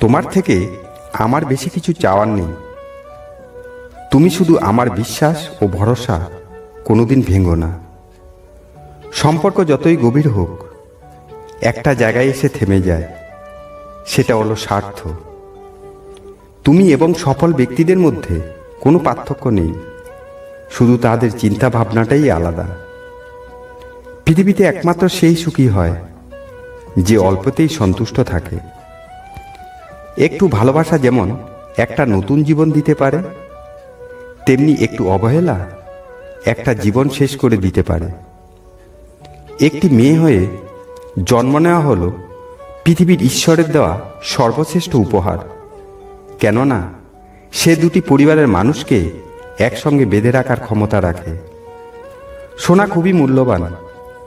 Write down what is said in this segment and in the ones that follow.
তোমার থেকে আমার বেশি কিছু চাওয়ার নেই। তুমি শুধু আমার বিশ্বাস ও ভরসা কোনোদিন ভেঙো না। সম্পর্ক যতই গভীর হোক, একটা জায়গায় এসে থেমে যায়, সেটা হলো স্বার্থ। তুমি এবং সফল ব্যক্তিদের মধ্যে কোনো পার্থক্য নেই, শুধু তাদের চিন্তা ভাবনাটাই আলাদা। পৃথিবীতে একমাত্র সেই সুখী হয়, যে অল্পতেই সন্তুষ্ট থাকে। একটু ভালোবাসা যেমন একটা নতুন জীবন দিতে পারে, তেমনি একটু অবহেলা একটা জীবন শেষ করে দিতে পারে। একটি মেয়ে হয়ে জন্ম নেওয়া হলো পৃথিবীর ঈশ্বরের দেওয়া সর্বশ্রেষ্ঠ উপহার। কেননা সে দুটি পরিবারের মানুষকে একসঙ্গে বেঁধে রাখার ক্ষমতা রাখে। সোনা খুবই মূল্যবান,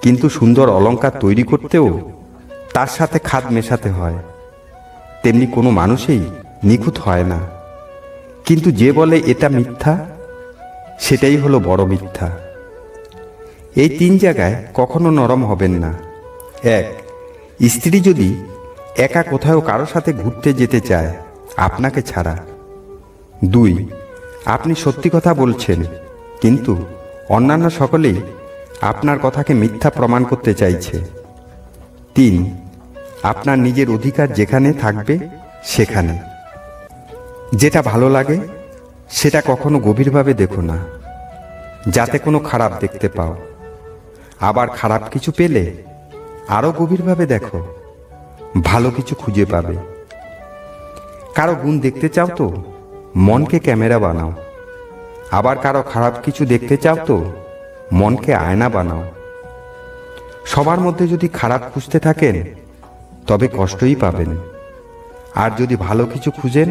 কিন্তু সুন্দর অলংকার তৈরি করতেও তার সাথে খাদ মেশাতে হয়। তেমনি কোনো মানুষই নিখুঁত হয় না। কিন্তু যে বলে এটা মিথ্যা, সেটাই হলো বড় মিথ্যা। এই তিন জায়গায় কখনো নরম হবেন না। এক, স্ত্রী যদি একা কোথাও কারও সাথে ঘুরতে যেতে চায়, আপনাকে ছাড়া। দুই, আপনি সত্যি কথা বলছেন, কিন্তু অন্যান্য সকলেই আপনার কথাকে মিথ্যা প্রমাণ করতে চাইছে। তিন আপনার নিজের অধিকার যেখানে থাকবে, সেখানে। যেটা ভালো লাগে, সেটা কখনো গভীরভাবে দেখো না। যাতে কোনো খারাপ দেখতে পাও। আবার খারাপ কিছু পেলে আরও গভীরভাবে দেখো। ভালো কিছু খুঁজে পাবে। কারও গুণ দেখতে চাও তো, মনকে ক্যামেরা বানাও। আবার কারও খারাপ কিছু দেখতে চাও তো, মনকে আয়না বানাও। সবার মধ্যে যদি খারাপ খুঁজতে থাকেন তবে কষ্টই পাবেন। আর যদি ভালো কিছু খুঁজেন,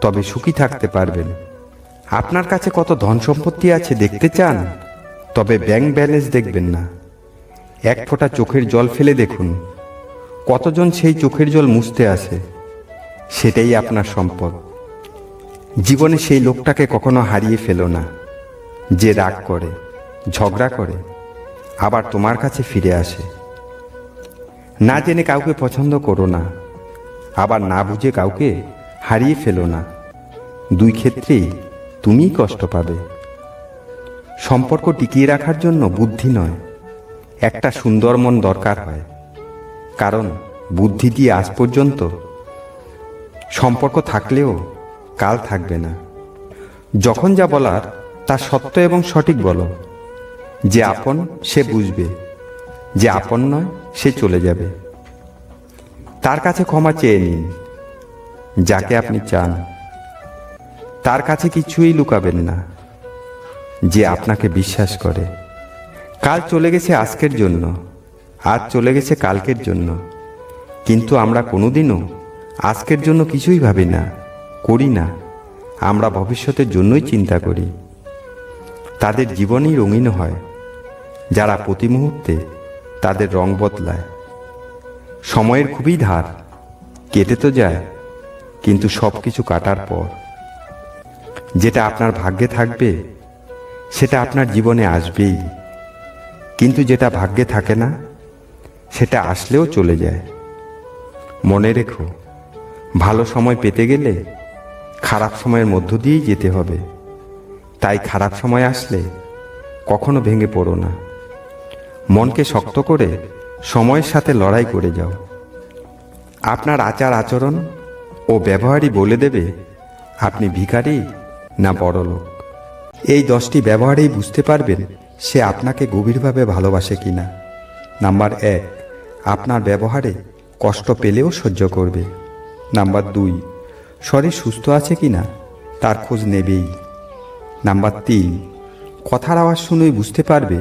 তবে সুখী থাকতে পারবেন। আপনার কাছে কত ধন সম্পত্তি আছে দেখতে চান? তবে ব্যাংক ব্যালেন্স দেখবেন না। এক ফোঁটা চোখের জল ফেলে দেখুন, কতজন সেই চোখের জল মুছতে আসে। সেটাই আপনার সম্পদ। জীবনে সেই লোকটাকে কখনো হারিয়ে ফেলো না, যে রাগ করে, ঝগড়া করে, আবার তোমার কাছে ফিরে আসে। না জেনে কাউকে পছন্দ করো না, আবার না বুঝে কাউকে হারিয়ে ফেলো না। দুই ক্ষেত্রেই তুমিই কষ্ট পাবে। সম্পর্ক টিকিয়ে রাখার জন্য বুদ্ধি নয়, একটা সুন্দর মন দরকার হয়। কারণ বুদ্ধি দিয়ে আজ পর্যন্ত সম্পর্ক থাকলেও কাল থাকবে না। যখন যা বলার তা সত্য এবং সঠিক বলো, যে আপন সে বুঝবে। যে আপন নয়, সে চলে যাবে। তার কাছে ক্ষমা চেয়ে নিন, যাকে আপনি চান। তার কাছে কিছুই লুকাবেন না, যে আপনাকে বিশ্বাস করে। কাল চলে গেছে আজকের জন্য আজ চলে গেছে কালকের জন্য। কিন্তু আমরা কোনোদিনও আজকের জন্য কিছুই ভাবি না, করি না। আমরা ভবিষ্যতের জন্যই চিন্তা করি। তাদের জীবনই রঙিন হয়, যারা প্রতি মুহূর্তে তাদের রং বদলায়। সময়ের খুবই ধার, কেটে তো যায়, কিন্তু সব কিছু কাটার পর। যেটা আপনার ভাগ্যে থাকবে, সেটা আপনার জীবনে আসবেই। কিন্তু যেটা ভাগ্যে থাকে না, সেটা আসলেও চলে যায়। মনে রেখো, ভালো সময় পেতে গেলে খারাপ সময়ের মধ্য দিয়েই যেতে হবে। তাই খারাপ সময় আসলে কখনো ভেঙে পড়ো না। মনকে শক্ত করে সময়ের সাথে লড়াই করে যাও। আপনার আচার আচরণ ও ব্যবহারই বলে দেবে আপনি ভিখারি না বড়লোক এই দশটি ব্যবহারেই বুঝতে পারবেন সে আপনাকে গভীরভাবে ভালোবাসে কি না নাম্বার এক, আপনার ব্যবহারে কষ্ট পেলেও সহ্য করবে। নাম্বার দুই, শরীর সুস্থ আছে কিনা তার খোঁজ নেবেই। নাম্বার তিন, কথার আওয়াজ শুনেই বুঝতে পারবে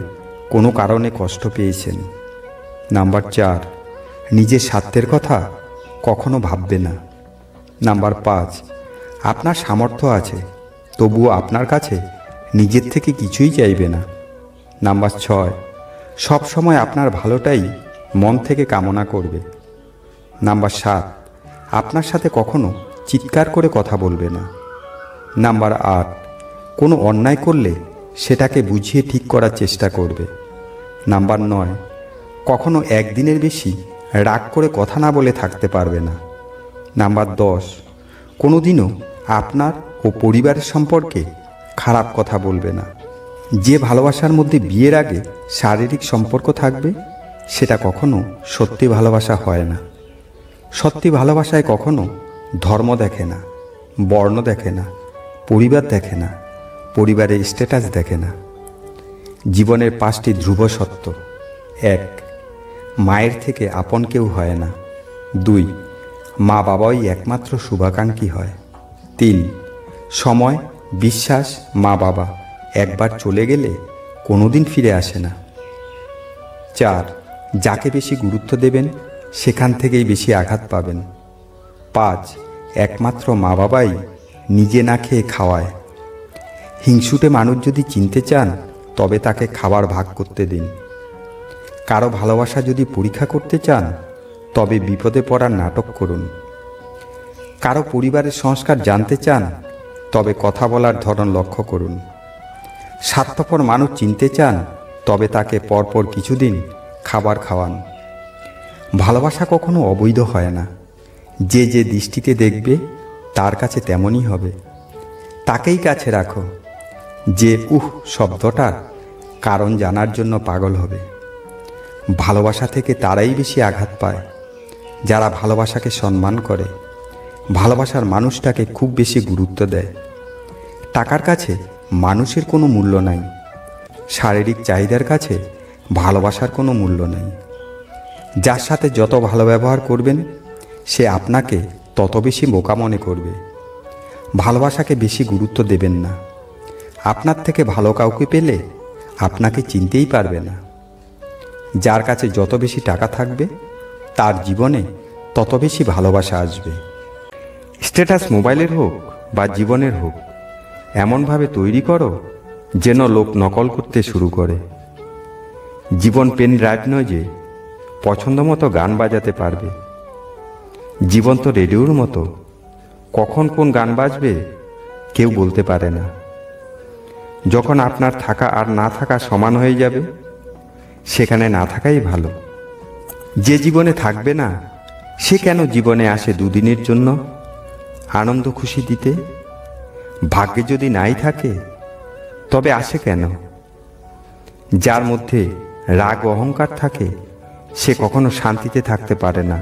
কোনো কারণে কষ্ট পেয়েছেন। নাম্বার চার নিজের স্বার্থের কথা কখনো ভাববে না। নাম্বার পাঁচ, আপনার সামর্থ্য আছে, তবুও আপনার কাছে নিজের থেকে কিছুই চাইবে না। নাম্বার ছয়, সব সময় আপনার ভালোটাই মন থেকে কামনা করবে। নাম্বার সাত, আপনার সাথে কখনো চিৎকার করে কথা বলবে না। নাম্বার আট, কোনো অন্যায় করলে সেটাকে বুঝিয়ে ঠিক করার চেষ্টা করবে। নাম্বার নয়, কখনো একদিনের বেশি রাগ করে কথা না বলে থাকতে পারবে না। নাম্বার দশ, কোনোদিনও আপনার ও পরিবারের সম্পর্কে খারাপ কথা বলবে না। যে ভালোবাসার মধ্যে বিয়ের আগে শারীরিক সম্পর্ক থাকবে, সেটা কখনো সত্যি ভালোবাসা হয় না। সত্যি ভালোবাসায় কখনো ধর্ম দেখে না, বর্ণ দেখে না, পরিবার দেখে না। পরিবারের স্ট্যাটাস দেখে না। জীবনের পাঁচটি ধ্রুব সত্য। এক, মায়ের থেকে আপন কেউ হয় না। দুই, মা বাবাই একমাত্র শুভাকাঙ্ক্ষী হয়। তিন, সময়, বিশ্বাস, মা বাবা একবার চলে গেলে কোনোদিন ফিরে আসে না। চার, যাকে বেশি গুরুত্ব দেবেন, সেখান থেকেই বেশি আঘাত পাবেন। পাঁচ, একমাত্র মা বাবাই নিজে না খেয়ে খাওয়ায়। হিংসুটে মানুষ যদি চিনতে চান, তবে তাকে খাবার ভাগ করতে দিন। কারও ভালোবাসা যদি পরীক্ষা করতে চান, তবে বিপদে পড়ার নাটক করুন। কারও পরিবারের সংস্কার জানতে চান, তবে কথা বলার ধরন লক্ষ্য করুন। স্বার্থপর মানুষ চিনতে চান, তবে তাকে পরপর কিছুদিন খাবার খাওয়ান। ভালোবাসা কখনো অবৈধ হয় না। যে যে দৃষ্টিতে দেখবে, তার কাছে তেমনই হবে। তাকেই কাছে রাখো। যে উহ শব্দটার কারণ জানার জন্য পাগল হবে। ভালোবাসা থেকে তারাই বেশি আঘাত পায়। যারা ভালোবাসাকে সম্মান করে, ভালোবাসার মানুষটাকে খুব বেশি গুরুত্ব দেয়। টাকার কাছে মানুষের কোনো মূল্য নাই। শারীরিক চাহিদার কাছে ভালোবাসার কোনো মূল্য নেই। যার সাথে যত ভালো ব্যবহার করবেন, সে আপনাকে তত বেশি বোকা মনে করবে। ভালোবাসাকে বেশি গুরুত্ব দেবেন না। আপনার থেকে ভালো কাউকে পেলে আপনাকে চিনতেই পারবে না। যার কাছে যত বেশি টাকা থাকবে, তার জীবনে তত বেশি ভালোবাসা আসবে। স্ট্যাটাস মোবাইলের হোক বা জীবনের হোক, এমনভাবে তৈরি করো যেন লোক নকল করতে শুরু করে। জীবন পেন ড্রাইভ নয় যে, পছন্দ মতো গান বাজাতে পারবে। জীবন তো রেডিওর মতো কখন কোন গান বাজবে কেউ বলতে পারে না। যখন আপনার থাকা আর না থাকা সমান হয়ে যাবে, সেখানে না থাকাই ভালো। যে জীবনে থাকবে না, সে কেন জীবনে আসে দুদিনের জন্য? আনন্দ খুশি দিতে? ভাগ্যে যদি নাই থাকে, তবে আসে কেন? যার মধ্যে রাগ অহংকার থাকে, সে কখনো শান্তিতে থাকতে পারে না,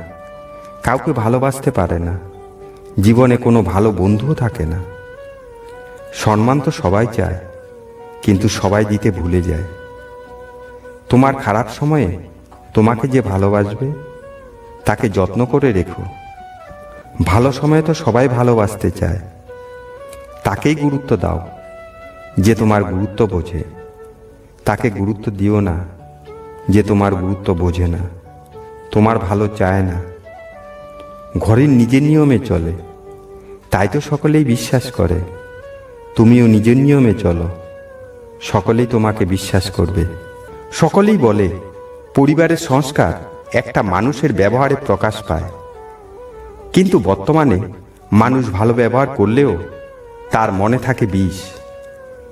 কাউকে ভালোবাসতে পারে না, জীবনে কোনো ভালো বন্ধুও থাকে না। সম্মান তো সবাই চায়। কিন্তু সবাই দিতে ভুলে যায়। তোমার খারাপ সময়ে তোমাকে যে ভালোবাসবে, তাকে যত্ন করে রেখো। ভালো সময়ে তো সবাই ভালোবাসতে চায়। তাকেই গুরুত্ব দাও, যে তোমার গুরুত্ব বোঝে। তাকে গুরুত্ব দিও না, যে তোমার গুরুত্ব বোঝে না। তোমার ভালো চায় না। ঘরের নিজের নিয়মে চলে। তাই তো সকলেই বিশ্বাস করে, তুমিও নিজের নিয়মে চলো। সকলেই তোমাকে বিশ্বাস করবে। সকলেই বলে, পরিবারের সংস্কার একটা মানুষের ব্যবহারে প্রকাশ পায়। কিন্তু বর্তমানে মানুষ ভালো ব্যবহার করলেও তার মনে থাকে বিষ,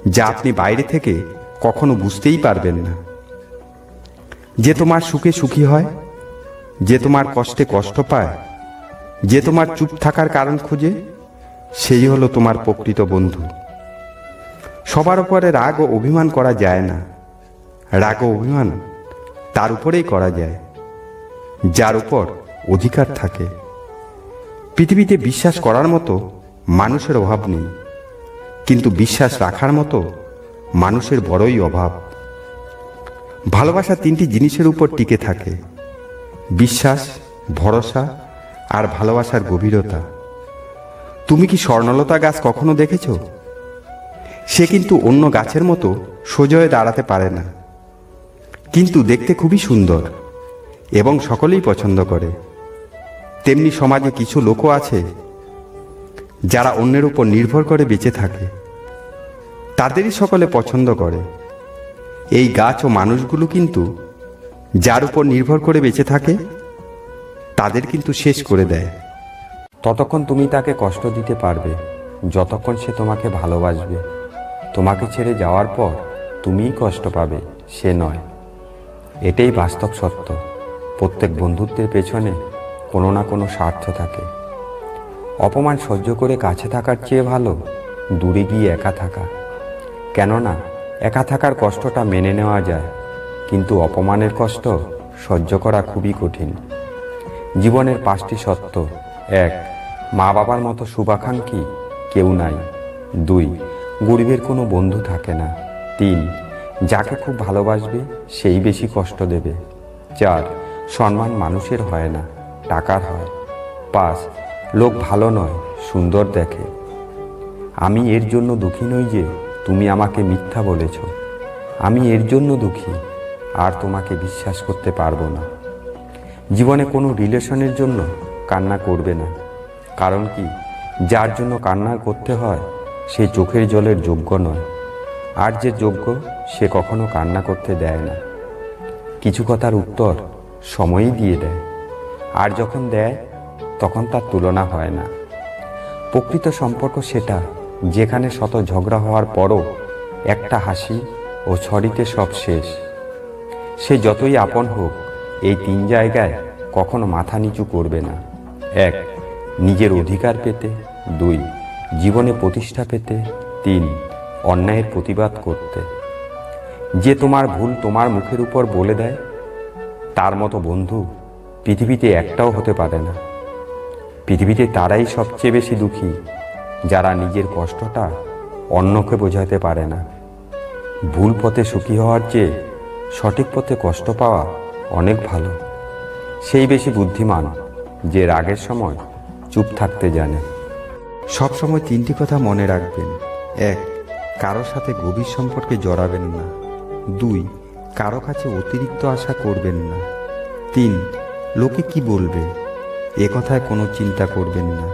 যা আপনি বাইরে থেকে কখনো বুঝতেই পারবেন না। যে তোমার সুখে সুখী হয়, যে তোমার কষ্টে কষ্ট পায়, যে তোমার চুপ থাকার কারণ খুঁজে, সেই হলো তোমার প্রকৃত বন্ধু। সবার উপরে রাগ ও অভিমান করা যায় না। রাগ ও অভিমান তার উপরেই করা যায়, যার উপর অধিকার থাকে। পৃথিবীতে বিশ্বাস করার মতো মানুষের অভাব নেই, কিন্তু বিশ্বাস রাখার মতো মানুষের বড়ই অভাব। ভালোবাসা তিনটি জিনিসের উপর টিকে থাকে, বিশ্বাস, ভরসা আর ভালোবাসার গভীরতা। তুমি কি স্বর্ণলতা গাছ কখনো দেখেছ? সে কিন্তু অন্য গাছের মতো সোজা হয়ে দাঁড়াতে পারে না। কিন্তু দেখতে খুবই সুন্দর এবং সকলেই পছন্দ করে। তেমনি সমাজে কিছু লোকও আছে যারা অন্যের উপর নির্ভর করে বেঁচে থাকে। তাদেরই সকলে পছন্দ করে। এই গাছ ও মানুষগুলো কিন্তু যার উপর নির্ভর করে বেঁচে থাকে, তাদের কিন্তু শেষ করে দেয়। ততক্ষণ তুমি তাকে কষ্ট দিতে পারবে, যতক্ষণ সে তোমাকে ভালোবাসবে। তোমাকে ছেড়ে যাওয়ার পর তুমিই কষ্ট পাবে, সে নয়। এটাই বাস্তব সত্য। প্রত্যেক বন্ধুত্বের পেছনে কোনো না কোনো স্বার্থ থাকে। অপমান সহ্য করে কাছে থাকার চেয়ে ভালো দূরে গিয়ে একা থাকা। কেননা, একা থাকার কষ্টটা মেনে নেওয়া যায়, কিন্তু অপমানের কষ্ট সহ্য করা খুবই কঠিন। জীবনের পাঁচটি সত্য। এক মা বাবার মতো শুভাকাঙ্ক্ষী কেউ নাই। দুই গরিবের কোনো বন্ধু থাকে না। তিন, যাকে খুব ভালোবাসবে, সেই বেশি কষ্ট দেবে। চার, সম্মান মানুষের হয় না, টাকার হয়। পাঁচ, লোক ভালো নয়, সুন্দর দেখে। আমি এর জন্য দুঃখী নই যে, তুমি আমাকে মিথ্যা বলেছ। আমি এর জন্য দুঃখী, আর তোমাকে বিশ্বাস করতে পারব না। জীবনে কোনো রিলেশনের জন্য কান্না করবে না। কারণ কি? যার জন্য কান্না করতে হয় সে চোখের জলের যোগ্য নয়। আর যে যোগ্য, সে কখনো কান্না করতে দেয় না। কিছু কথার উত্তর সময়ই দিয়ে দেয়। আর যখন দেয়, তখন তার তুলনা হয় না। প্রকৃত সম্পর্ক সেটা, যেখানে শত ঝগড়া হওয়ার পরও একটা হাসি ও ছড়িতে সব শেষ। সে যতই আপন হোক, এই তিন জায়গায় কখনো মাথা নিচু করবে না। এক, নিজের অধিকার পেতে। দুই জীবনে প্রতিষ্ঠা পেতে তিন, অন্যায়ের প্রতিবাদ করতে। যে তোমার ভুল তোমার মুখের উপর বলে দেয়, তার মতো বন্ধু পৃথিবীতে একটাও হতে পারে না। পৃথিবীতে তারাই সবচেয়ে বেশি দুঃখী, যারা নিজের কষ্টটা অন্যকে বোঝাতে পারে না। ভুল পথে সুখী হওয়ার চেয়ে সঠিক পথে কষ্ট পাওয়া অনেক ভালো। সেই বেশি বুদ্ধিমান যে রাগের সময় চুপ থাকতে জানে। সব সময় তিনটি কথা মনে রাখবেন। এক কারোর সাথে গভীর সম্পর্কে জড়াবেন না। দুই, কারও কাছে অতিরিক্ত আশা করবেন না। তিন, লোকে কি বলবে? এ কথায় কোনো চিন্তা করবেন না।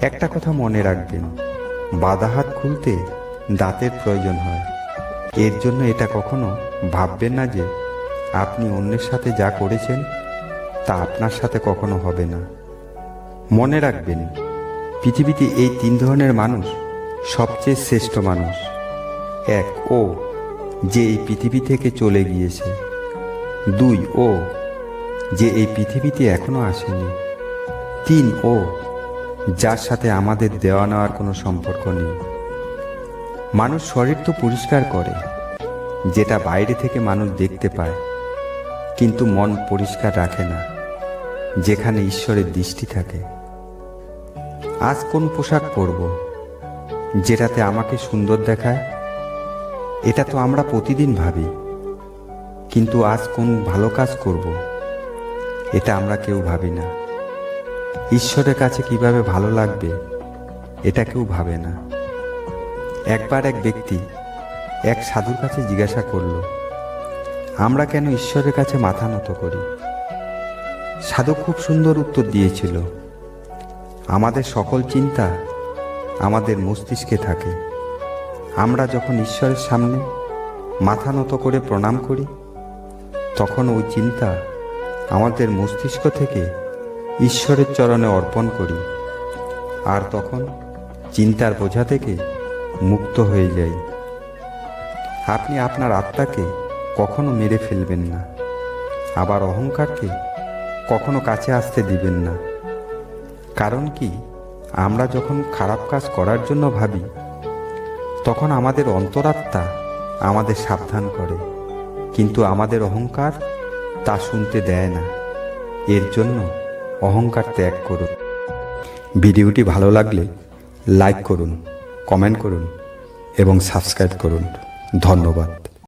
একটা কথা মনে রাখবেন, বাধা হাত খুলতে দাঁতের প্রয়োজন হয়। এর জন্য এটা কখনো ভাববেন না যে, আপনি অন্যের সাথে যা করেছেন, তা আপনার সাথে কখনো হবে না। মনে রাখবেন পৃথিবীতে এই তিন ধরনের মানুষ সবচেয়ে শ্রেষ্ঠ মানুষ। এক ও, যে এই পৃথিবী থেকে চলে গিয়েছে। দুই ও, যে এই পৃথিবীতে এখনও আসেনি। তিন ও, যার সাথে আমাদের দেওয়া নেওয়ার কোনো সম্পর্ক নেই। মানুষ শরীর তো পরিষ্কার করে, যেটা বাইরে থেকে মানুষ দেখতে পায়, কিন্তু মন পরিষ্কার রাখে না, যেখানে ঈশ্বরের দৃষ্টি থাকে। আজ কোন পোশাক পরব? যেটাতে আমাকে সুন্দর দেখায়? এটা তো আমরা প্রতিদিন ভাবি। কিন্তু আজ কোন ভালো কাজ করব? এটা আমরা কেউ ভাবি না। ঈশ্বরের কাছে কীভাবে ভালো লাগবে, এটা কেউ ভাবে না। একবার এক ব্যক্তি এক সাধুর কাছে জিজ্ঞাসা করল, আমরা কেন ঈশ্বরের কাছে মাথা নত করি? সাধু খুব সুন্দর উত্তর দিয়েছিল আমাদের সকল চিন্তা আমাদের মস্তিষ্কে থাকে। আমরা যখন ঈশ্বরের সামনে মাথা নত করে প্রণাম করি, তখন ওই চিন্তা আমাদের মস্তিষ্ক থেকে ঈশ্বরের চরণে অর্পণ করি আর তখন চিন্তার বোঝা থেকে মুক্ত হয়ে যাই। আপনি আপনার আত্মাকে কখনো মেরে ফেলবেন না, আবার অহংকারকে কখনো কাছে আসতে দিবেন না। কারণ কি? আমরা যখন খারাপ কাজ করার জন্য ভাবি, তখন আমাদের অন্তরাত্মা আমাদের সাবধান করে। কিন্তু আমাদের অহংকার তা শুনতে দেয় না। এর জন্য অহংকার ত্যাগ করুন। ভিডিওটি ভালো লাগলে লাইক করুন, কমেন্ট করুন এবং সাবস্ক্রাইব করুন। ধন্যবাদ।